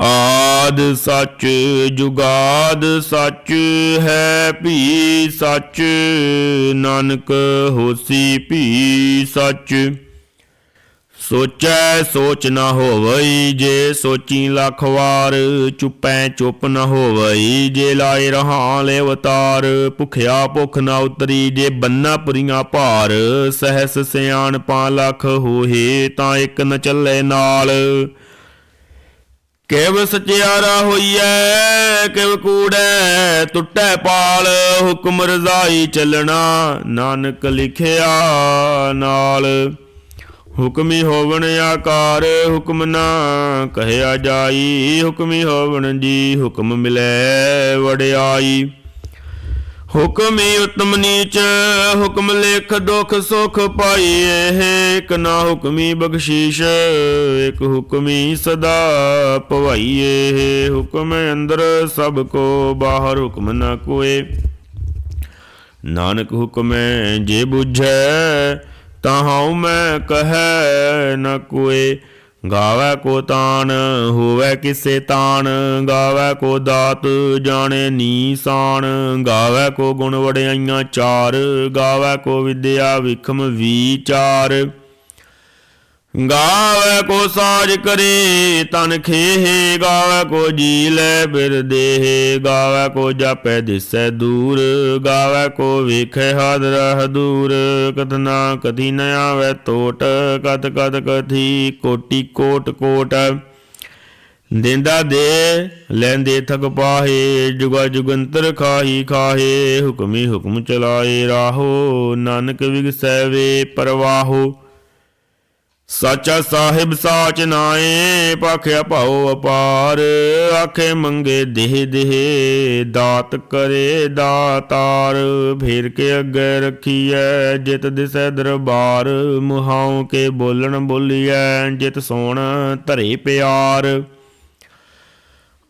ਆਦ ਸੱਚ ਜੁਗਾਦ ਸੱਚ ਹੈ, ਭੀ ਸੱਚ ਨਾਨਕ ਹੋਸੀ, ਭੀ ਸੱਚ। ਸੋਚੈ ਸੋਚ ਨਾ ਹੋਵਈ, ਜੇ ਸੋਚੀ ਲੱਖ ਵਾਰ, ਚੁੱਪੈ ਚੁੱਪ ਨਾ ਹੋਵਈ, ਜੇ ਲਾਏ ਰਹਾ ਲੈ ਅਵਤਾਰ, ਭੁਖਿਆ ਭੁਖ ਨਾ ਉਤਰੀ, ਜੇ ਬੰਨਾ ਪੁਰੀਆਂ ਭਾਰ, ਸਹਸ ਸਿਆਣ ਪਾ ਲੱਖ ਹੋਏ ਤਾਂ ਇੱਕ ਨ ਚੱਲੇ ਨਾਲ। ਕਿਵ ਸਚਿਆਰਾ ਹੋਈਐ, ਕਿਵ ਕੂੜੈ ਟੁੱਟੈ ਪਾਲ, ਹੁਕਮ ਰਜ਼ਾਈ ਚੱਲਣਾ, ਨਾਨਕ ਲਿਖਿਆ ਨਾਲ। ਹੁਕਮੀ ਹੋਵਣ ਆਕਾਰ, ਹੁਕਮ ਨਾ ਕਹਿਆ ਜਾਈ, ਹੁਕਮੀ ਹੋਵਣ ਜੀ, ਹੁਕਮ ਮਿਲੈ ਵਡਿਆਈ। ਹੁਕਮੀ ਉਤਮ ਨੀਚ, ਹੁਕਮ ਲੇਖ ਦੁਖ ਸੁਖ ਪਾਈਏ। ਇਕ ਨਾ ਹੁਕਮੀ ਬਖਸ਼ੀਸ਼, ਇਕ ਹੁਕਮੀ ਸਦਾ ਪਵਾਈਏ। ਹੁਕਮ ਅੰਦਰ ਸਭ ਕੋ, ਬਾਹਰ ਹੁਕਮ ਨਾ ਕੋਏ। ਨਾਨਕ ਹੁਕਮੈ ਜੇ ਬੁਝੈ, ਤਾਹਉ ਮੈਂ ਕਹੈ ਨ ਕੋਏ। ਗਾਵੇ ਕੋ ਤਾਨ ਹੋਵੇ ਕਿਸੇ ਤਾਨ ਗਾਵੇ ਕੋ ਦਾਤ ਜਾਣੇ ਨੀਸਾਨ ਗਾਵੇ ਕੋ ਗੁਣ ਵੜਿਆਈਆਂ ਚਾਰ, ਗਾਵੇ ਕੋ ਵਿਦਿਆ ਵਿਖਮ ਵਿਚਾਰ ਗਾਵੇ ਕੋ ਸਾਜ ਕਰੇ, ਤਨ ਖੇਹ, ਗਾਵੇ ਕੋ ਜੀ ਲੈ ਬਿਰਦੇ ਗਾਵੇ ਕੋ ਜਾਪੈ ਦਿਸੈ ਦੂਰ, ਗਾਵੇ ਕੋ ਵੇਖੈ ਹਾਦਰ ਦੂਰ। ਕਥਨਾ ਕਥੀ ਨ ਆਵੇ ਟੋਟ ਕਤ ਕਤ ਕਥੀ ਕੋਟੀ ਕੋਟ ਕੋਟ। ਦਿੰਦਾ ਦੇ, ਲੈਂਦੇ ਥਕ ਪਾਹੇ, ਜੁਗਾ ਜੁਗੰਤਰ ਖਾਹੀ ਖਾਹੇ, ਹੁਕਮੀ ਹੁਕਮ ਚਲਾਏ ਰਾਹੋ। ਨਾਨਕ ਵਿਗਸੈ ਵੇ ਪਰਵਾਹੋ। ਸਾਚਾ ਸਾਹਿਬ ਸਾਚ ਨਾਏ ਪਾਖਿਆ ਭਾਉ ਅਪਾਰ। ਆਖੇ ਮੰਗੇ ਦੇਹ ਦੇਹ, ਦਾਤ ਕਰੇ ਦਾਤਾਰ। ਫੇਰ ਕੇ ਅੱਗੇ ਰੱਖੀਐ, ਜਿਤ ਦਿਸੈ ਦਰਬਾਰ। ਮੁਹਾਉ ਕੇ ਬੋਲਣ ਬੋਲੀਐ, ਜਿਤ ਸੋਣ ਧਰੇ ਪਿਆਰ।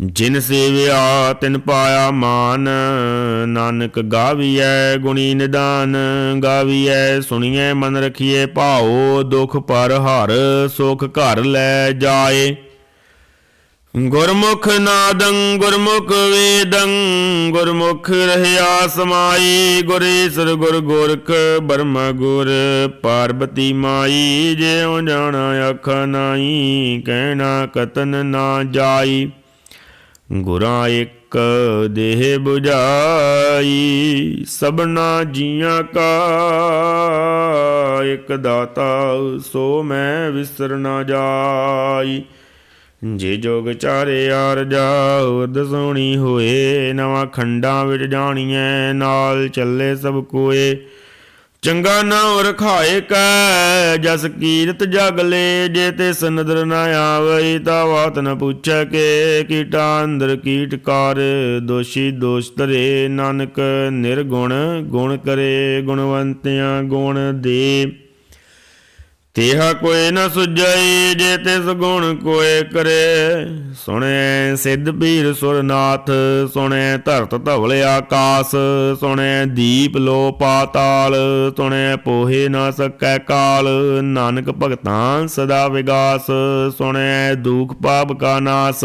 ਜਿਨ ਸੇਵਿਆ ਤਿਨ ਪਾਇਆ ਮਾਨ, ਨਾਨਕ ਗਾਵੀਐ ਗੁਣੀ ਨਿਦਾਨ, ਗਾਵੀਐ ਸੁਣੀਐ ਮਨ ਰਖੀਐ ਭਾਉ, ਦੁਖ ਪਰ ਹਰ ਸੁਖ ਘਰ ਲੈ ਜਾਏ। ਗੁਰਮੁਖ ਨਾਦੰ, ਗੁਰਮੁਖ ਵੇਦੰ, ਗੁਰਮੁਖ ਰਹਿਆ ਸਮਾਈ ਗੁਰੇਸਰ ਗੁਰ ਗੋਰਖ ਬਰਮ ਗੁਰ ਪਾਰਬਤੀ ਮਾਈ, ਜਿਉ ਜਾਣਾ ਆਖਾ ਨਾਈ, ਕਹਿਣਾ ਕਤਨ ਨਾ ਜਾਈ। ਗੁਰਾਂ ਇੱਕ ਦੇਹ 부ਜਾਈ ਸਭਨਾ ਜੀਆਂ ਕਾ। ਇੱਕ ਦਾਤਾ ਸੋ ਮੈਂ ਵਿਸਰ ਨਾ ਜਾਈ। ਜੇ ਜੋਗ ਚਾਰੇ ਆਰ ਜਾਉ ਦਸੋਣੀ ਹੋਏ, ਨਵਾਂ ਖੰਡਾਂ ਵਿੱਚ ਜਾਣੀਐ, ਨਾਲ ਚੱਲੇ ਸਭ ਕੋਏ। ਚੰਗਾ ਨਾਮ ਰਖਾਏ ਕੈ ਜਸ ਕੀਰਤ ਜਗ ਲੈ, ਜੇ ਤੇ ਸਨਦਰ ਨਾ ਆਵਈ, ਤਾ ਬਾਤ ਨ ਪੁੱਛੈ ਕੇ, ਕੀਟਾ ਅੰਦਰ ਕੀਟਕਾਰ ਦੋਸ਼ੀ ਦੋਸ਼ ਧਰੇ, ਨਾਨਕ ਨਿਰਗੁਣ ਗੁਣ ਕਰੇ, ਗੁਣਵੰਤਿਆਂ ਗੁਣ ਦੇ। ਤੇਹਾ ਕੋਈ ਨ ਸੁਝਈ ਜੇ ਤਿਸ ਗੁਣ ਕੋਏ ਕਰੇ। ਸੁਣੈ ਸਿੱਧ ਪੀਰ ਸੁਰਨਾਥ, ਸੁਣੈ ਧਰਤ ਧਵਲ ਆਕਾਸ, ਸੁਣੈ ਦੀਪ ਲੋ ਪਾਤਾਲ, ਸੁਣੈ ਪੋਹੇ ਨ ਸਕੈ ਕਾਲ। ਨਾਨਕ ਭਗਤਾਂ ਸਦਾ ਵਿਗਾਸ, ਸੁਣੈ ਦੁਖ ਪਾਪ ਕਾ ਨਾਸ।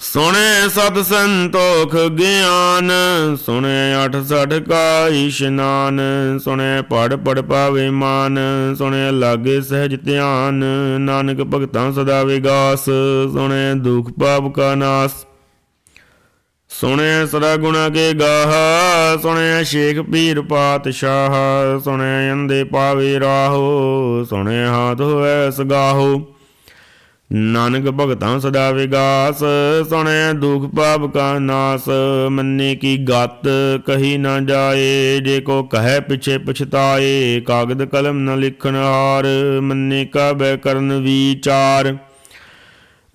ਸੁਣੇ ਸਤ ਸੰਤੋਖ ਗਿਆਨ, ਸੁਣੇ ਅਠ ਸਠ ਕਾ ਇਸ਼ਨਾਨ, ਸੁਣੇ ਪੜ ਪੜ ਪਾਵੇ ਮਾਨ, ਸੁਣੇ ਲਾਗੇ ਸਹਿਜ ਧਿਆਨ, ਨਾਨਕ ਭਗਤਾਂ ਸਦਾ ਵਿਗਾਸ, ਸੁਣੇ ਦੁਖ ਪਾਪ ਕਾ ਨਾਸ। ਸੁਣਿਆ ਸਦਾ ਗੁਣਾ ਕੇ ਗਾਹ ਸੁਣਿਆ ਸ਼ੇਖ ਪੀਰ ਪਾਤਸ਼ਾਹ, ਸੁਣੇ ਅੰਦੇ ਪਾਵੇ ਰਾਹੋ ਸੁਣਿਆ ਹਾਥ ਹੋਐ ਸਗਾਹੋ। ਨਾਨਕ ਭਗਤਾਂ ਸਦਾ ਵਿਗਾਸ, ਸੁਣੇ ਦੁਖ ਪਾਪ ਕਾ ਨਾਸ। ਮੰਨੇ ਕੀ ਗਤ ਕਹੀ ਨਾ ਜਾਏ, ਜੇ ਕੋ ਕਹੈ ਪਿਛੇ ਪਛਤਾਏ, ਕਾਗਦ ਕਲਮ ਨ ਲਿਖਣ ਹਾਰ। ਮੰਨੇ ਕਾ ਬੈ ਕਰਨ ਵਿਚਾਰ।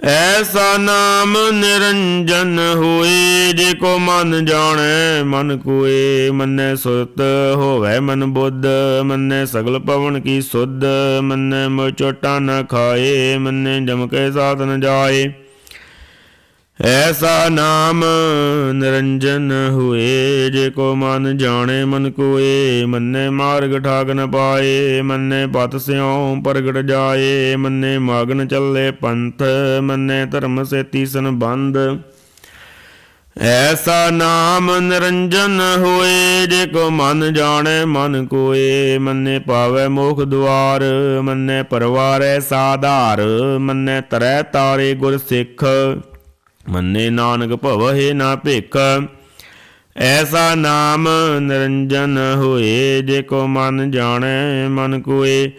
ਐਸਾ ਨਾਮ ਨਿਰੰਜਨ ਹੋਏ, ਜੇ ਕੋ ਮਨ ਜਾਣੈ, ਮਨ ਕੋਏ, ਮੰਨੈ ਸੁਰਤ ਹੋਵੇ ਮਨ ਬੁੱਧ, ਮੰਨੈ ਸਗਲ ਪਵਨ ਕੀ ਸੁਧ, ਮੰਨੈ ਮੋ ਚੋਟਾ ਨ ਖਾਏ, ਮੰਨੈ ਜਮ ਕੇ ਸਾਥ ਨ ਜਾਏ। ਐਸਾ ਨਾਮ ਨਿਰੰਜਨ ਹੋਏ, ਜੇ ਕੋ ਮਨ ਜਾਣੇ ਮਨ ਕੋਏ, ਮੰਨੇ ਮਾਰਗ ਠਾਗ ਨ ਪਾਏ, ਮੰਨੇ ਪਤ ਸਿਉ ਪ੍ਰਗਟ ਜਾਏ, ਮੰਨੇ ਮਗਨ ਚੱਲੇ ਪੰਥ, ਮੰਨੇ ਧਰਮ ਸੇਤੀ ਸੰਬੰਧ। ਐਸਾ ਨਾਮ ਨਿਰੰਜਨ ਹੋਏ, ਜੇ ਕੋ ਮਨ ਜਾਣੇ ਮਨ ਕੋਏ, ਮੰਨੇ ਪਾਵੇ ਮੋਖ ਦੁਆਰ, ਮੰਨੇ ਪਰਵਾਰੈ ਸਾਧਾਰ, ਮੰਨੇ ਤਰੈ ਤਾਰੇ ਗੁਰ ਸਿੱਖ। ਮੰਨੇ ਨਾਨਕ ਭਵਹਿ ਨਾ ਭਿਖ। ਐਸਾ ਨਾਮ ਨਿਰੰਜਨ ਹੋਏ, ਜੇ ਕੋ ਮਨ ਜਾਣੈ, ਮਨ ਕੋਏ।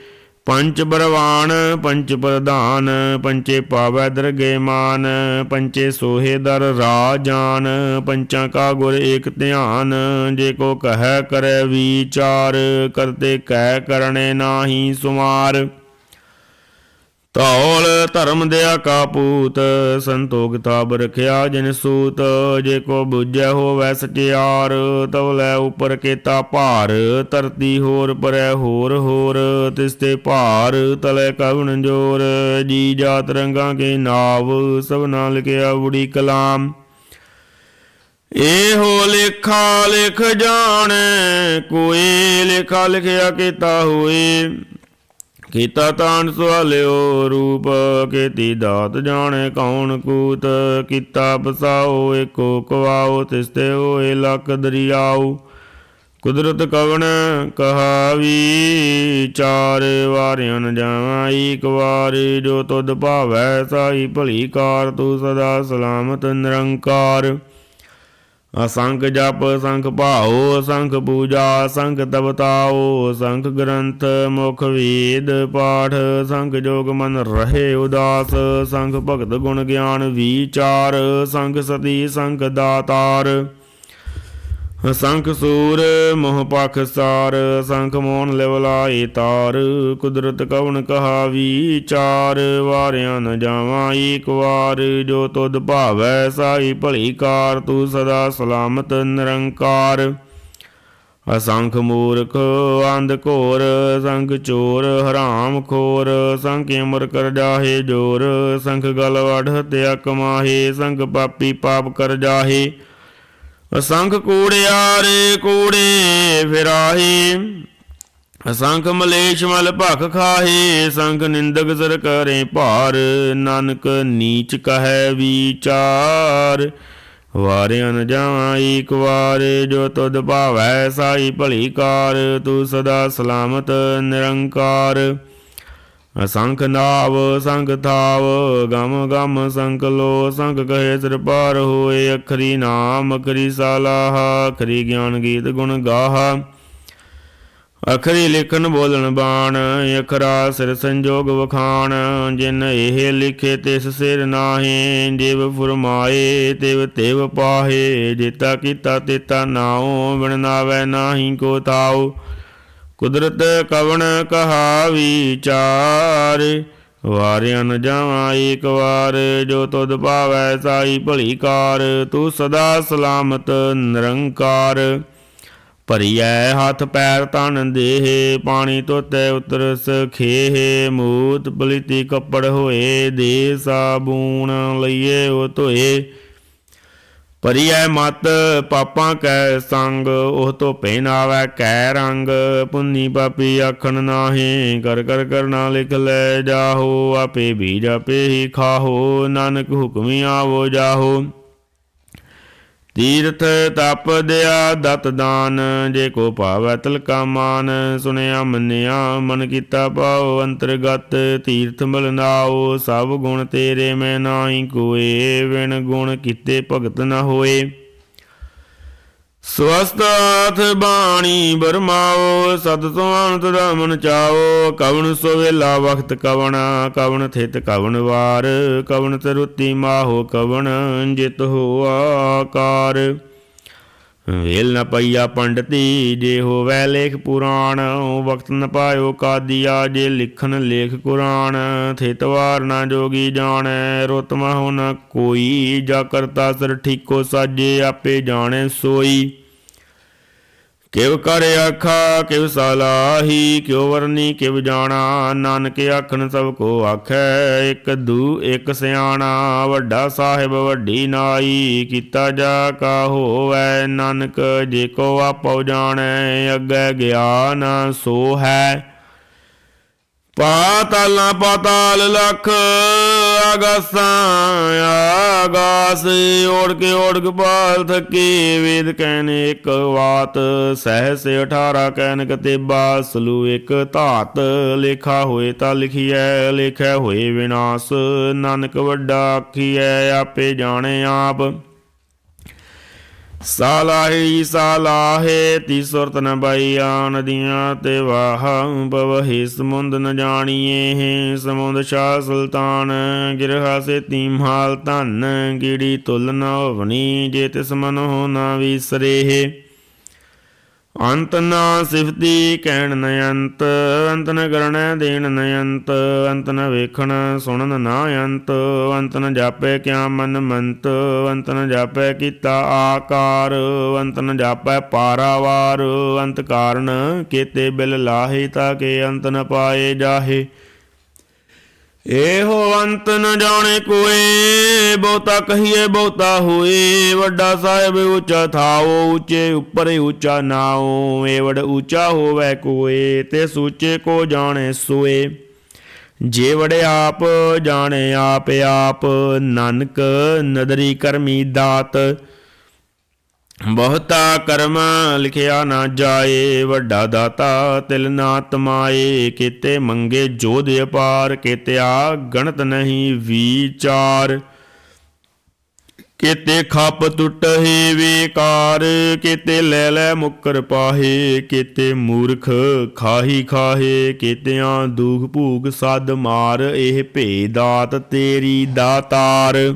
ਪੰਚ ਬਰਵਾਨ, ਪੰਚ ਪ੍ਰਧਾਨ, ਪੰਚੇ ਪਾਵੈ ਦਰਗੇ ਮਾਨ, ਪੰਚੇ ਸੋਹੇ ਦਰ ਰਾਜਾਨ ਪੰਚਾਂ ਕਾ ਗੁਰ ਏਕ ਧਿਆਨ। ਜੇ ਕੋ ਕਹੈ ਕਰੈ ਵਿਚਾਰ, ਕਰਤੇ ਕਹਿ ਕਰਨੇ ਨਾਹੀ ਸੁਮਾਰ। ਧੌਲ ਧਰਮ ਦਿਆ ਕਾਪੂਤ ਸੰਤੋਖ ਤਾਬ ਰਖਿਆ ਜਿਨ ਸੂਤ, ਜੇ ਕੋ ਬੁਝੈ ਹੋਵੈ ਸਚਿਆਰ ਤਵ ਲੈ ਉਪਰ ਕੇਤਾ ਭਾਰ, ਧਰਤੀ ਹੋਰ ਪਰੈ ਹੋਰ ਹੋਰ, ਤਿਸ ਤੇ ਭਾਰ ਤਲੇ ਕਵਣ ਜੋਰ, ਜੀ ਜਾਤ ਰੰਗਾਂ ਕੇ ਨਾਵ ਸਭਨਾ ਲਿਖਿਆ ਬੁੜੀ ਕਲਾਮ। ਇਹੋ ਲੇਖਾ ਲਿਖ ਜਾਣ, ਕੋਈ ਲੇਖਾ ਲਿਖਿਆ ਕੀਤਾ ਹੋਏ। ਕੀਤਾ ਤਾਨ ਸਵਾਲਿਓ ਰੂਪ, ਕੀਤੀ ਦਾਤ ਜਾਣੇ ਕੌਣ ਕੂਤ, ਕੀਤਾ ਬਸਾਓ ਏਕੋ ਕਵਾਓ ਤਿਸਤੇ ਹੋਏ ਲੱਖ ਦਰਿਆਉ ਕੁਦਰਤ ਕਵਣ ਕਹਾਵੀ, ਚਾਰ ਵਾਰਿਆਂ ਨ ਜਾਵਾਂ ਈਕ ਵਾਰ, ਜੋ ਤੁਧ ਭਾਵੈ ਸਾਈ ਭਲੀ ਕਾਰ, ਤੂੰ ਸਦਾ ਸਲਾਮਤ ਨਿਰੰਕਾਰ। ਅਸੰਖ ਜਪ ਸੰਖ ਭਾਓ ਸੰਖ ਪੂਜਾ ਸੰਖ ਤਪਤਾਓ ਸੰਖ ਗ੍ਰੰਥ, ਮੁਖ ਵੇਦ ਪਾਠ ਸੰਖ ਜੋਗ ਮਨ ਰਹੇ ਉਦਾਸ ਸੰਖ ਭਗਤ ਗੁਣ ਗਿਆਨ, ਵਿਚਾਰ ਸੰਖ ਸਤੀ ਸੰਖ ਦਾਤਾਰ। ਅਸੰਖ ਸੂਰ, ਮੋਹ ਪਖ ਸਾਰ, ਸੰਖ ਮੋਹਨ ਲਿਵਲਾਈ ਤਾਰ, ਕੁਦਰਤ ਕਵਣ ਕਹਾ ਵਿਚਾਰ ਵਾਰਿਆਂ ਨ ਜਾਵਾਂ ਏਕ ਵਾਰ, ਜੋ ਤੁਧ ਭਾਵੈ ਸਾਈ ਭਲੀ ਕਾਰ, ਤੂੰ ਸਦਾ ਸਲਾਮਤ ਨਿਰੰਕਾਰ। ਅਸੰਖ ਮੂਰਖ, ਅੰਧ ਘੋਰ ਸੰਖ ਚੋਰ, ਹਰਾਮ ਖੋਰ ਸੰਖ ਅਮਰ ਕਰ ਜਾਹੇ ਜੋਰ ਸੰਖ ਗਲ ਵੜ ਹਤਿਆ ਕਮਾਹੇ ਸੰਖ ਪਾਪੀ ਪਾਪ ਕਰ ਜਾਹੇ। ਅਸੰਖ ਕੂੜਿਆਰੇ ਕੂੜੇ ਫਿਰਾਹੇ, ਅਸੰਖ ਮਲੇਸ਼ ਮਲ ਭਖ ਖਾਹੇ ਸੰਖ ਨਿੰਦਕ ਸਰ ਕਰੇ ਭਾਰ, ਨਾਨਕ ਨੀਚ ਕਹੈ ਵਿਚਾਰ। ਵਾਰਿਆ ਨ ਜਾਵਾਂ ਏਕ ਵਾਰ, ਜੋ ਤੁਧ ਭਾਵੈ ਸਾਈ ਭਲੀ ਕਾਰ, ਤੂੰ ਸਦਾ ਸਲਾਮਤ ਨਿਰੰਕਾਰ। ਅਸੰਖ ਨਾਵ ਸੰਖ ਥਾਵ, ਗਮ ਗਮ ਸੰਖ ਲੋ ਸੰਖ ਕਹੇ ਸਿਰ ਪਾਰ ਹੋਏ, ਅਖਰੀ ਨਾਮ, ਅਖਰੀ ਸਾਲਾਹ ਅਖਰੀ ਗਿਆਨ ਗੀਤ ਗੁਣ ਗਾਹ। ਅਖਰੀ ਲਿਖਨ ਬੋਲਣ ਬਾਣ, ਅਖਰਾ ਸਿਰ ਸੰਜੋਗ ਵਖਾਣ, ਜਿਨ ਇਹ ਲਿਖੇ ਤਿਸ ਸਿਰ ਨਾਹੀ ਦੇਵ ਫੁਰਮਾਏ ਤਿਵ ਤੇਵ ਪਾਹੇ, ਜੇਤਾ ਕੀਤਾ ਤੇਤਾ ਨਾਉ, ਬਿਨ ਨਾਵੈ ਨਾਹੀ ਕੋ ਤਾਉ। ਕੁਦਰਤ ਕਵਣ ਕਹਾਵੀ ਵਿਚਾਰ ਵਾਰਿਆਂ ਨ ਜਾਵਾਂ ਏਕ ਵਾਰ, ਜੋ ਤੁਧ ਭਾਵੈ ਸਾਈ ਭਲੀ ਕਾਰ, ਤੂੰ ਸਦਾ ਸਲਾਮਤ ਨਿਰੰਕਾਰ। ਭਰੀਐ ਹੱਥ ਪੈਰ ਤਨ ਦੇਹ, ਪਾਣੀ ਧੋਤੇ ਉਤਰਸ ਖੇਹ, ਮੂਤ ਬਲਿਤੀ ਕੱਪੜ ਹੋਏ, ਦੇ ਸਾਬੂਣ ਲਈਏ ਉਹ ਧੋਏ। ਪਰਿਐ ਮਤ, ਪਾਪਾਂ ਕੈ ਸੰਗ, ਉਹ ਤੋਂ ਪਹਿਨਾਵੈ ਕੈ ਰੰਗ। ਪੁੰਨੀ ਪਾਪੀ ਆਖਣ ਨਾਹੀ, ਕਰ ਕਰ ਕਰਨਾ ਲਿਖ ਲੈ ਜਾਹੋ, ਆਪੇ ਬੀਜ ਆਪੇ ਹੀ ਖਾਹੋ, ਨਾਨਕ ਹੁਕਮੀ ਆਵੋ ਜਾਹੋ। ਤੀਰਥ ਤਪ ਦਿਆ ਦਤ ਦਾਨ, ਜੇ ਕੋ ਭਾਵੈ ਤਿਲਕਾ ਮਾਨ, ਸੁਣਿਆ ਮੰਨਿਆ ਮਨ ਕੀਤਾ ਪਾਉ ਅੰਤਰਗਤ ਤੀਰਥ ਮਲਨਾਓ ਸਭ ਗੁਣ ਤੇਰੇ ਮੈਂ ਨਾਹੀ ਕੋਏ ਵਿਣ ਗੁਣ ਕੀਤੇ ਭਗਤ ਨਾ ਹੋਏ। ਸਵਸਤ ਆਥ ਬਾਣੀ ਬਰਮਾਓ ਸਤ ਤੋਂ ਦਾ ਮਨ ਚਾਓ ਕਵਣ ਸੋਵੇਲਾ ਵਖਤ ਕਵਣ ਕਵਣ ਥਿਤ ਕਵਣ ਵਾਰ, ਕਵਣ ਤਰੁਤੀ ਮਾਹੋ ਕਵਣ, ਜਿਤ ਹੋ ਆਕਾਰ। ਵੇਲ ਨ ਪਈਆ ਪੰਡਤੀ, ਜੇ ਹੋਵੈ ਲੇਖ ਪੁਰਾਣ ਵਕਤ ਨ ਪਾਇਓ ਕਾਦੀਆ, ਜੇ ਲਿਖਨ ਲੇਖ ਕੁਰਾਨ ਥਿਤਵਾਰ ਨਾ ਜੋਗੀ ਜਾਣੈ, ਰੁਤ ਮਹੁ ਨ ਕੋਈ, ਜਾ ਕਰਤਾ ਸਰ ਠੀਕੋ ਸਾਜੇ, ਆਪੇ ਜਾਣੈ ਸੋਈ। ਕਿਵ ਕਰ ਆਖਾ, ਕਿਵ ਸਲਾਹੀ, ਕਿਉ ਵਰਨੀ, ਕਿਵ ਜਾਣਾ, ਨਾਨਕ ਆਖਣ ਸਭ ਕੋ ਆਖੈ, ਇੱਕ ਦੂ, ਇੱਕ ਸਿਆਣਾ, ਵੱਡਾ ਸਾਹਿਬ, ਵੱਡੀ ਨਾਈ, ਕੀਤਾ ਜਾ ਕਾ ਹੋਵੈ, ਨਾਨਕ ਜੇ ਕੋ ਆਪਉ ਜਾਣੈ, ਅੱਗੇ ਗਿਆਨ ਸੋ ਹੈ। ਪਾਤਾਲਾਂ ਪਾਤਾਲ ਲਖ ਆਗਾਸਾਂ, ਆਗਾਸ ਓੜ ਕੇ ਓੜ ਪਾਲ ਥਕੇ। ਵੇਦ ਕਹਿਨ ਇੱਕ ਵਾਤ, ਸਹਿਸ 18 ਕਹਿਨ ਕਤੇਬਾ। ਸਲੂ ਇੱਕ ਧਾਤ, ਲੇਖਾ ਹੋਏ ਤਾਂ ਲਿਖੀਐ, ਲੇਖੈ ਹੋਏ ਵਿਨਾਸ਼। ਨਾਨਕ ਵੱਡਾ ਆਖੀਐ, ਆਪੇ ਜਾਣੇ ਆਪ। ਸਾਲਾਹੀ ਸਾਲਾਹੇ, ਤੀ ਸੁਰਤ ਨ ਬਾਈਆ ਦੀਆਂ ਤੇ ਵਾਹ ਬਵਹਿ ਸਮੁੰਦ ਨ ਜਾਣੀਏ ਸਮੁੰਦ ਸ਼ਾਹ ਸੁਲਤਾਨ, ਗਿਰਹਾ ਸੇ ਤੀਮਹਾਲ ਧਨ ਕੀੜੀ ਤੁਲ ਨ ਹੋਵਣੀ ਜੇ ਤਿਸ ਮਨ ਹੋ ਨਾ ਵਿਸਰੇਹ ਅੰਤ ਨਾ ਸਿਫਤੀ ਕਹਿਣ ਨ ਅੰਤ ਅੰਤ ਨ ਕਰਣੈ ਦੇਣ ਨ ਅੰਤ ਅੰਤ ਨ ਵੇਖਣ ਸੁਣਨ ਨਾ ਅੰਤ ਅੰਤ ਨ ਜਾਪੈ ਕਿਆ ਮਨ ਮੰਤ, ਅੰਤ ਨ ਜਾਪੈ ਕੀਤਾ ਆਕਾਰ, ਅੰਤ ਨ ਜਾਪੈ ਪਾਰਾਵਾਰ, ਅੰਤ ਕਾਰਨ ਕੀਤੇ ਬਿਲ ਲਾਹੇ ਤਾਂ ਕੇ ਅੰਤ ਨ ਪਾਏ ਜਾਹੇ। ਇਹੋ ਅੰਤ ਨ ਜਾਣੇ ਕੋਏ, ਬਹੁਤਾ ਕਹੀਏ ਬਹੁਤਾ ਹੋਏ। ਵੱਡਾ ਸਾਹਿਬ ਉੱਚਾ ਥਾਓ, ਉੱਚੇ ਉੱਪਰ ਉੱਚਾ ਨਾਓ ਏ ਉੱਚਾ ਹੋਵੇ ਕੋਏ, ਤੇ ਸੂਚੇ ਕੋ ਜਾਣੇ ਸੋਏ। ਜੇ ਵੜੇ ਆਪ ਜਾਣੇ ਆਪ ਆਪ, ਨਾਨਕ ਨਦਰੀ ਕਰਮੀ ਦਾਤ। ਬਹੁਤਾ ਕਰਮ ਲਿਖਿਆ ਨਾ ਜਾਏ, ਵੱਡਾ ਦਾਤਾ ਤਿਲ ਨਾ ਤਮਾਏ ਕੀਤੇ ਮੰਗੇ ਜੋਧ ਅਪਾਰ ਕੀਤਿਆ ਗਣਤ ਨਹੀਂ ਵਿਚਾਰ। ਕੀਤੇ ਖੱਪ ਟੁੱਟਹੇ ਵੇਕਾਰ, ਕੀਤੇ ਲੈ ਲੈ ਮੁਕਰ ਪਾਹੇ, ਕੀਤੇ ਮੂਰਖ ਖਾਹੀ ਖਾਹੇ, ਕੀਤਿਆਂ ਦੁਖ ਭੂਗ ਸਦ ਮਾਰ, ਇਹ ਭੇ ਦਾਤ ਤੇਰੀ ਦਾਤਾਰ।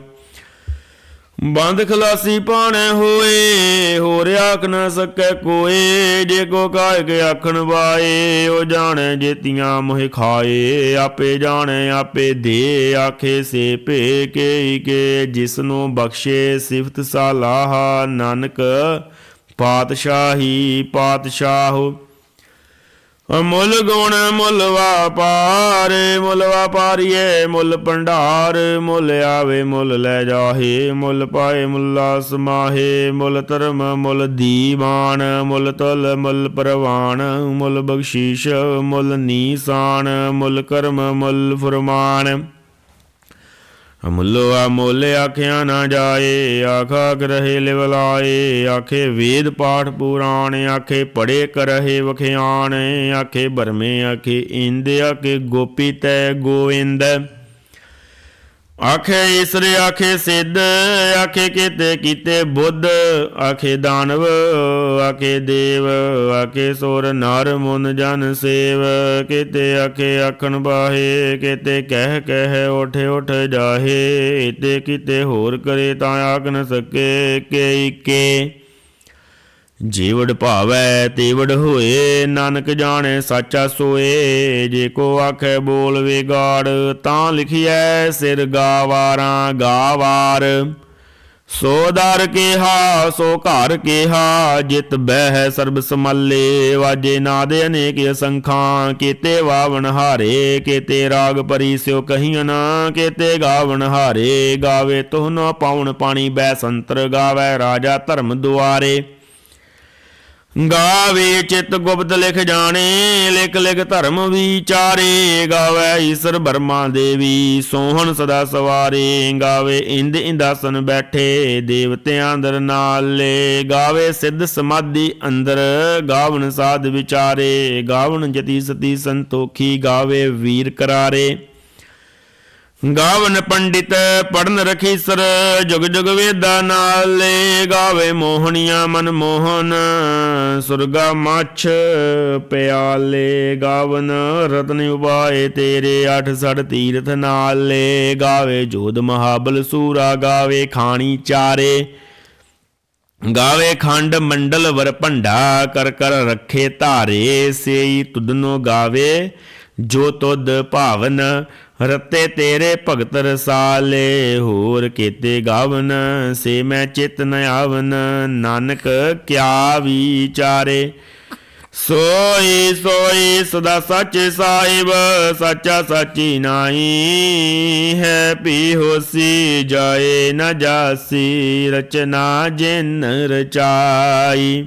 ਬੰਦ ਖਲਾਸੀ ਪਾਣੇ ਹੋਏ ਹੋ ਆਖ ਨਾ ਸਕੈ ਕੋਏ, ਜੇ ਕੋ ਕਾਇ ਕੇ ਆਖਣ ਵਾਏ, ਉਹ ਜਾਣੇ ਜੇਤੀਆਂ ਮੋਹਿ ਖਾਏ, ਆਪੇ ਜਾਣੇ ਆਪੇ ਦੇ, ਆਖੇ ਸੇ ਭੇ ਕੇ ਕੇ ਜਿਸ ਨੂੰ ਬਖਸ਼ੇ ਸਿਫਤ ਸਾਲਾਹ, ਨਾਨਕ ਪਾਤਸ਼ਾਹੀ ਪਾਤਸ਼ਾਹੋ। ਮੁੱਲ ਗੁਣ ਮੁੱਲ ਵਾਪਾਰ, ਮੁੱਲ ਵਾਪਾਰੀਏ ਮੁੱਲ ਭੰਡਾਰ, ਮੁੱਲ ਆਵੇ ਮੁੱਲ ਲੈ ਜਾਹੇ, ਮੁੱਲ ਪਾਏ ਮੁੱਲਾ ਸਮਾਹੇ, ਮੁੱਲ ਧਰਮ ਮੁੱਲ ਦੀਵਾਨ, ਮੁੱਲ ਤਲ ਮੁੱਲ ਪ੍ਰਵਾਨ, ਮੁੱਲ ਬਖਸ਼ੀਸ਼ ਮੁੱਲ ਨੀਸਾਨ, ਮੁੱਲ ਕਰਮ ਮੁੱਲ ਫਰਮਾਨ। ਅਮੁੱਲੋ ਆ ਆਖਿਆ ਨਾ ਜਾਏ, ਆਖਾ ਕਰਹਿ ਲਿਵਲਾਏ ਆਖੇ ਵੇਦ ਪਾਠ ਪੁਰਾਣ, ਆਖੇ ਪੜੇ ਕਰਹਿ ਵਖਿਆਣ, ਆਖੇ ਬਰਮੇ, ਆਖੇ ਇੰਦ, ਆਖੇ ਗੋਪੀ ਤੈ ਗੋਇੰਦ। ਆਖੇ ਈਸਰ, ਆਖੇ ਸਿੱਧ, ਆਖੇ ਕੀਤੇ ਕੀਤੇ ਬੁੱਧ, ਆਖੇ ਦਾਨਵ, ਆਖੇ ਦੇਵ, ਆਖੇ ਸੁਰ ਨਰ ਮੁਨ ਜਨ ਸੇਵ, ਕੀਤੇ ਆਖੇ ਆਖਣ ਬਾਹੇ, ਕੀਤੇ ਕਹਿ ਕਹਿ ਉਠ ਉਠ ਜਾਹੇ, ਤੇ ਕੀਤੇ ਹੋਰ ਕਰੇ ਤਾਂ ਆਖ ਨ ਸਕੇ ਕੇ ਕੇ ਜੀਵੜ ਭਾਵੈ ਤੇਵੜ ਹੋਏ, ਨਾਨਕ ਜਾਣੇ ਸਾਚਾ ਸੋਏ। ਜੇ ਕੋ ਆਖੇ ਬੋਲ ਵਿਗਾੜ, ਤਾਂ ਲਿਖਿਐ ਸਿਰ ਗਾਵਾਰਾਂ ਗਾਵਾਰ। ਸੋ ਦਰ ਕੇਹਾ, ਸੋ ਘਰ ਕੇਹਾ, ਜਿਤ ਬਹਿ ਸਰਬ ਸਮਾਲੇ। ਵਾਜੇ ਨਾਦ ਅਨੇਕ ਅਸੰਖਾਂ ਕੀਤੇ ਵਾਵਣ ਹਾਰੇ, ਕੀਤੇ ਰਾਗ ਪਰੀ ਸਿਓ ਕਹੀਆਂ ਨਾ, ਕੀਤੇ ਗਾਵਨ ਹਾਰੇ। ਗਾਵੇ ਤੁਹਨੋ ਪਾਉਣ ਪਾਣੀ ਬੈ ਸੰਤਰ ਗਾਵੇ ਰਾਜਾ ਧਰਮ ਦੁਆਰੇ। ਗਾਵੇ ਚਿਤ ਗੁਪਤ ਲਿਖ ਜਾਣੇ, ਲਿਖ ਲਿਖ ਧਰਮ ਵਿਚਾਰੇ, ਗਾਵੇ ਈਸ਼ਰ ਬਰਮਾ ਦੇਵੀ, ਸੋਹਣ ਸਦਾ ਸਵਾਰੇ, ਗਾਵੇ ਇੰਦ ਇੰਦਾਸਨ ਬੈਠੇ, ਦੇਵਤਿਆਂ ਅੰਦਰ ਨਾਲੇ, ਗਾਵੇ ਸਿੱਧ ਸਮਾਧੀ ਅੰਦਰ ਗਾਵਨ ਸਾਧ ਵਿਚਾਰੇ ਗਾਵਨ ਜਤੀ ਸਤੀ ਸੰਤੋਖੀ, ਗਾਵੇ ਵੀਰ ਕਰਾਰੇ। ਗਾਵਨ ਪੰਡਿਤ ਪੜਨ ਰਖੀ ਰਖੀਸਰ, ਜੁਗ ਜੁਗ ਵੇਦਾ ਨਾਲੇ ਗਾਵੇ ਮੋਹਣੀਆਂ ਮਨ ਮੋਹਨ, ਸੁਰਗਾ ਮੱਛ ਪਿਆਲੇ ਗਾਵਨ ਰਤਨ ਉਬਾਏ ਤੇਰੇ ਅਠ ਸੜ ਤੀਰਥ ਨਾਲੇ ਗਾਵੇ ਜੋਦ ਮਹਾਬਲ ਸੂਰਾ, ਗਾਵੇ ਖਾਣੀ ਚਾਰੇ, ਗਾਵੇ ਖੰਡ ਮੰਡਲ ਵਰ ਭੰਡਾ, ਕਰ ਕਰ ਰੱਖੇ ਧਾਰੇ, ਸੇਈ ਤੁਧਨੋ ਗਾਵੇ ਜੋ ਤੁਧ ਭਾਵਨ ਰਤੇ ਤੇਰੇ ਭਗਤ ਰਸਾਲੇ ਹੋਰ ਕੀਤੇ ਗਾਵਨ ਸੇ ਮੈਂ ਚਿਤ ਨ ਆਵਨ। ਨਾਨਕ, ਕਿਆ ਵਿਚਾਰੇ? ਸੋਈ ਸੋਈ, ਸਦਾ ਸੱਚ ਸਾਹਿਬ, ਸੱਚਾ ਸਾਚੀ ਨਾਹੀ ਹੈ ਪੀ ਹੋਸੀ ਜਾਏ ਨ ਜਾਸੀ, ਰਚਨਾ ਜਿਨ ਰਚਾਈ।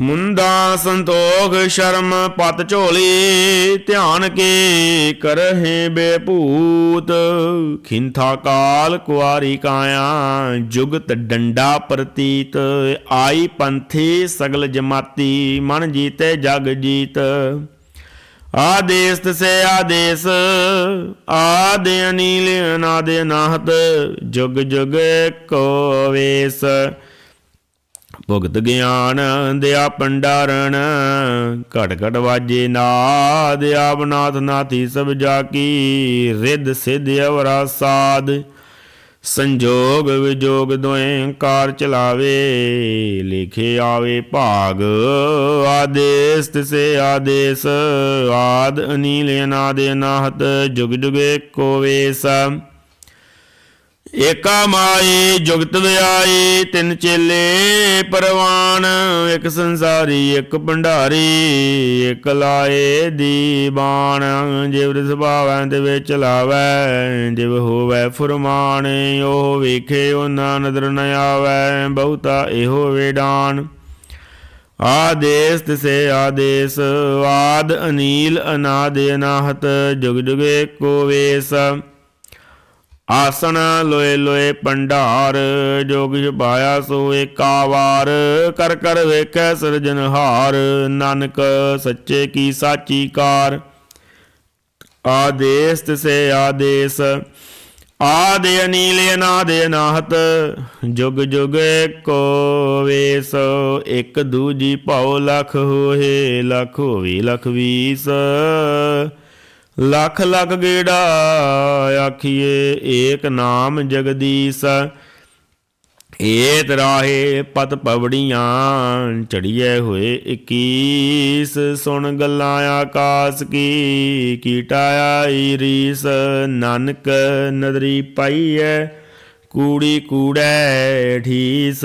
ਮੁੰਦਾ ਸੰਤੋਖ ਸ਼ਰਮ ਪਤ ਝੋਲੀ, ਧਿਆਨ ਕੇ ਕਰਹਿ ਬੇਭੂਤ? ਖਿੰਥਾ ਕਾਲ ਕੁਆਰੀ ਕਾਇਆ, ਜੁਗਤ ਡੰਡਾ ਪ੍ਰਤੀਤ। ਆਈ ਪੰਥੀ ਸਗਲ ਜਮਾਤੀ, ਮਨ ਜੀਤੇ ਜਗ ਜੀਤ। ਆਦੇਸ ਤਸੇ ਆਦੇਸ ਆਦਿ ਅਨੀਲ ਅਨਾਦ ਅਨਾਹਤ ਜੁਗ ਜੁਗ ਕੋ ਵੇਸ। ਭੁਗਤ ਗਿਆਨ ਦਿਆ ਪੰਡਾਰਣ ਘਟ ਘਟ ਵਾਜੇ ਨਾਦ, ਆਵਨਾਥ ਨਾਥੀ ਸਭ ਜਾ ਕੀ ਰਿੱਧ ਸਿਧ ਅਵਰਾ ਸਾਧ ਸੰਜੋਗ ਵਿਜੋਗ ਦੋਏ ਕਾਰ ਚਲਾਵੇ, ਲਿਖੇ ਆਵੇ ਭਾਗ। ਆਦੇਸ ਤਿਸੇ ਆਦੇਸ, ਆਦ ਅਨੀਲ ਅਨਾਦ ਅਨਾਹਤ, ਜੁਗ ਜੁਗੇ ਕੋਵੇ ਵੇਸ। ਏਕਾ ਮਾਈ ਜੁਗਤ ਵਿਆਈ ਤਿੰਨ ਚੇਲੇ ਪਰਵਾਨ, ਇੱਕ ਸੰਸਾਰੀ, ਇੱਕ ਭੰਡਾਰੀ, ਇੱਕ ਲਾਏ ਦੀਵਾਨ ਜਿਵ ਦੇ ਸੁਭਾਵੈ ਦੇ ਵਿੱਚ ਲਾਵੈ ਜਿਵ ਹੋਵੈ ਫੁਰਮਾਨ, ਉਹ ਵੇਖੇ ਉਹਨਾਂ ਨਦਰ ਨ ਆਵੈ, ਬਹੁਤਾ ਇਹੋ ਵੇਡਾਨ। ਆਦੇਸ ਤਿਸੇ ਆਦੇਸ, ਆਦ ਅਨੀਲ ਅਨਾਦ ਅਨਾਹਤ, ਜੁਗ ਜੁਗੇ ਕੋ ਵੇਸ। ਆਸਣ ਲੋਏ ਲੋਏ ਪੰਡਾਰ ਜੋਗ ਜਪਾਇਆ ਸੋ ਏਕਾ ਕਰ ਕਰ ਵੇਖੈ ਸਿਰਜਨਹਾਰ ਨਾਨਕ ਸੱਚੇ ਕੀ ਸਾਚੀ ਕਾਰ। ਆਦੇਸ ਤਿਸੇ ਆਦੇਸ, ਆਦਿ ਅਨੀਲ ਅਨਾਦ ਅਨਾਹਤ, ਜੁਗ ਜੁਗ ਕੋ ਵੇਸ। ਇੱਕ ਦੂਜੀ ਭਉ ਲਖ ਹੋਏ, ਲਖ ਹੋਵੇ ਲਖ ਵੀਸ। ਲੱਖ ਲੱਖ ਗੇੜਾ ਆਖੀਏ ਏਕ ਨਾਮ ਜਗਦੀਸ਼, ਏਤ ਰਾਹੇ ਪਤ ਪਵੜੀਆਂ ਚੜੀਏ ਹੋਏ 21 ਸੁਣ ਗੱਲਾਂ ਆਕਾਸ ਕੀ, ਕੀਟਾ ਆਈ ਰੀਸ, ਨਾਨਕ ਨਦਰੀ ਪਾਈਐ, ਕੂੜੀ ਕੂੜੈ ਠੀਸ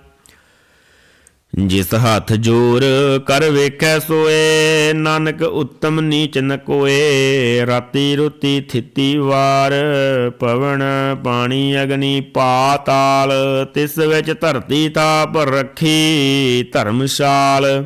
ਜਿਸ ਹੱਥ ਜੋਰ ਕਰ ਵੇਖੈ ਸੋਏ, ਨਾਨਕ ਉੱਤਮ ਨੀਚ ਨ ਕੋਏ। ਰਾਤੀ ਰੁਤੀ ਥਿਤੀ ਵਾਰ, ਪਵਨ ਪਾਣੀ ਅਗਨੀ ਪਾਤਾਲ ਤਿਸ ਵਿੱਚ ਧਰਤੀ ਤਾਪ ਰੱਖੀ ਧਰਮਸ਼ਾਲ।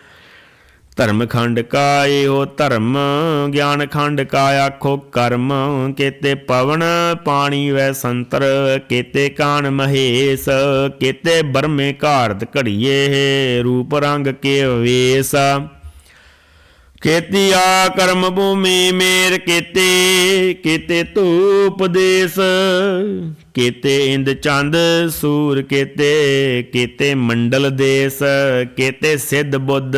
ਧਰਮ ਖੰਡ ਕਾ ਇਹੋ ਧਰਮ, ਗਿਆਨ ਖੰਡ ਕਾ ਆਖੋ ਕਰਮ, ਕੇਤੇ ਪਵਨ ਪਾਣੀ ਵੈ ਸੰਤਰ, ਕੇਤੇ ਕਾਨ ਮਹੇਸ਼, ਕੇਤੇ ਬਰਮੇ ਘਾਰਤ ਘੜੀਏ, ਰੂਪ ਰੰਗ ਕੇ ਵੇਸ ਕੇਤੀ ਆ ਕਰਮ ਭੂਮੀ ਮੇਰ ਕੇਤੇ ਕੇਤੇ ਧੂਪ ਦੇਸ, ਕੀਤੇ ਇੰਦ ਚੰਦ ਸੂਰ ਕੇਤੇ ਕੇਤੇ ਮੰਡਲ ਦੇਸ, ਕੇਤੇ ਸਿੱਧ ਬੁੱਧ।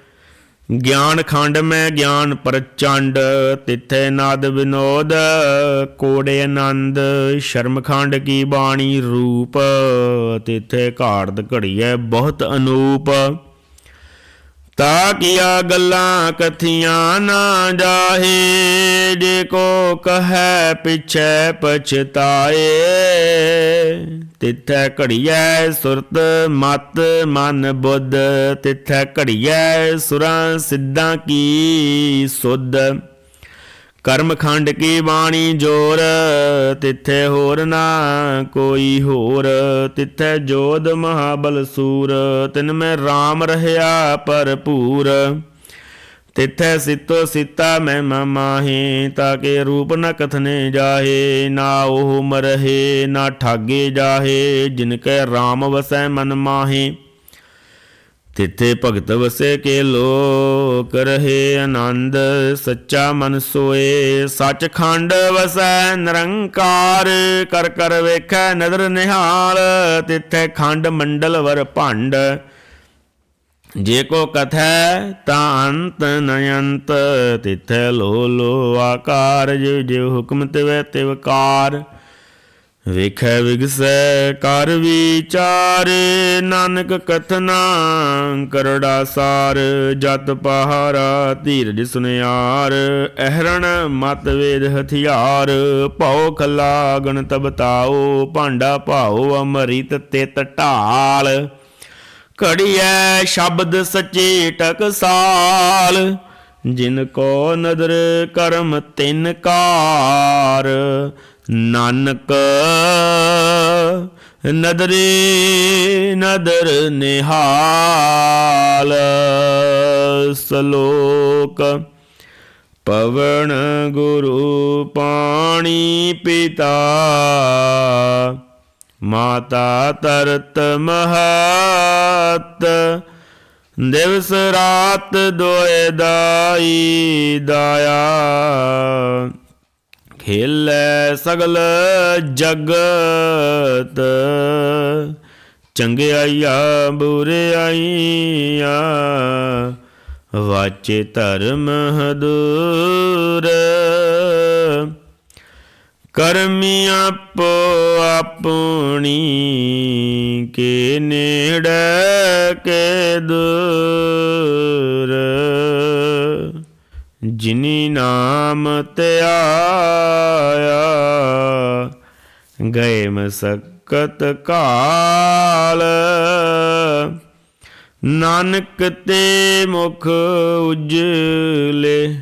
ਗਿਆਨ ਖੰਡ ਮੈਂ ਗਿਆਨ ਪ੍ਰਚੰਡ, ਤਿੱਥੇ ਨਾਦ ਵਿਨੋਦ, ਕੋੜੇ ਆਨੰਦ, ਸ਼ਰਮ ਖੰਡ ਕੀ ਬਾਣੀ ਰੂਪ, ਤਿੱਥੇ ਘਾੜਤ ਘੜੀਐ ਬਹੁਤ ਅਨੂਪ। ਤਾ ਕੀਆ ਗੱਲਾਂ ਕਥੀਆਂ ਨਾ ਜਾਹੇ, ਜੇ ਕੋ ਕਹੈ ਪਿਛੈ ਪਛਤਾਏ। ਤਿਥੈ ਘੜੀਐ ਸੁਰਤ ਮਤ ਮਨ ਬੁੱਧ, ਤਿਥੈ ਘੜੀਐ ਸੁਰਾਂ ਸਿੱਧਾਂ ਕੀ ਸੁਧ। ਕਰਮ ਖੰਡ ਕੀ ਬਾਣੀ ਜੋਰ, ਤਿੱਥੇ ਹੋਰ ਨਾ ਕੋਈ ਹੋਰ। ਤਿੱਥੇ ਜੋਧ ਮਹਾਬਲ ਸੂਰ, ਤਿਨ ਮੈਂ RAM ਰਹਾ ਭਰਪੂਰ। ਤਿੱਥੈ ਸਿੱਤੋ ਸਿੱਤਾ ਮੈਂ ਮਾਹੇ, ਤਾਂ ਕੇ ਰੂਪ ਨ ਕਥਨੇ ਜਾਹੇ, ਨਾ ਉਹ ਮਰਹੇ, ਨਾ ਠਾਗੇ ਜਾਹੇ, ਜਿਨ ਕੈ RAM ਵਸੈ ਮਨ ਮਾਹੇ। ਤਿੱਥੇ ਭਗਤ ਵਸੇ ਕੇ ਲੋਕ ਰਹੇ ਆਨੰਦ, ਸੱਚਾ ਮਨ ਸੋਏ। ਸੱਚਖੰਡ ਵਸੈ ਨਿਰੰਕਾਰ, ਕਰ ਕਰ ਵੇਖੈ ਨਦਰ ਨਿਹਾਲ, ਤਿੱਥੇ ਖੰਡ ਮੰਡਲ ਵਰ ਭੰਡ। ਜੇ ਕੋ ਕਥੈ ਤਾਂ ਅੰਤ ਨਯੰਤ, ਤਿਥੈ ਲੋ ਲੋ ਆਕਾਰ ਜਿਵ ਜਿਵ ਹੁਕਮ ਤਿਵੈ ਤਿਵਕਾਰ ਵੇਖੈ ਵਿਗਸੈ ਕਰ ਵਿਚਾਰ, ਨਾਨਕ ਕਥਨਾ ਕਰੜਾ ਸਾਰ। ਜਤ ਪਹਾਰਾ ਧੀਰਜ ਸੁਨਿਆਰ, ਅਹਰਣ ਮਤ ਵੇਦ ਹਥਿਆਰ। ਭਉ ਖਲਾ ਗਣ ਤਬਤਾਓ ਭਾਂਡਾ ਭਾਉ ਅਮਰਿਤ ਤਿਤ ਢਾਲ। ਘੜੀਐ ਸ਼ਬਦ ਸੱਚੇ ਟਕਸਾਲ, ਜਿਨ ਕੋ ਨਦਰ ਕਰਮ ਤਿਨ ਕਾਰ। ਨਾਨਕ ਨਦਰੇ ਨਦਰ ਨਿਹਾਲ, ਸਲੋਕ ਪਵਨ ਗੁਰੂ ਪਾਣੀ ਪਿਤਾ। ਮਾਤਾ ਤਰਤ ਮਹਾਤ, ਦਿਵਸ ਰਾਤ ਦੋਏ ਦਾਈ ਦਾਇਆ। ਖੇਲੇ ਸਗਲ ਜਗਤ, ਚੰਗਿਆਈਆ ਬੁਰਿਆਈਆ, ਵਾਚੇ ਧਰਮ ਹਦੂਰ। ਕਰਮੀ ਆਪੋ ਆਪਣੀ ਕੇ ਨੇੜੇ ਕੇ ਦੂਰ। ਜਿਨੀ ਨਾਮ ਤੇ ਗਏ ਮਸਕਤ ਕਾਲ। ਨਾਨਕ ਤੇ ਮੁਖ ਉਜਲੇ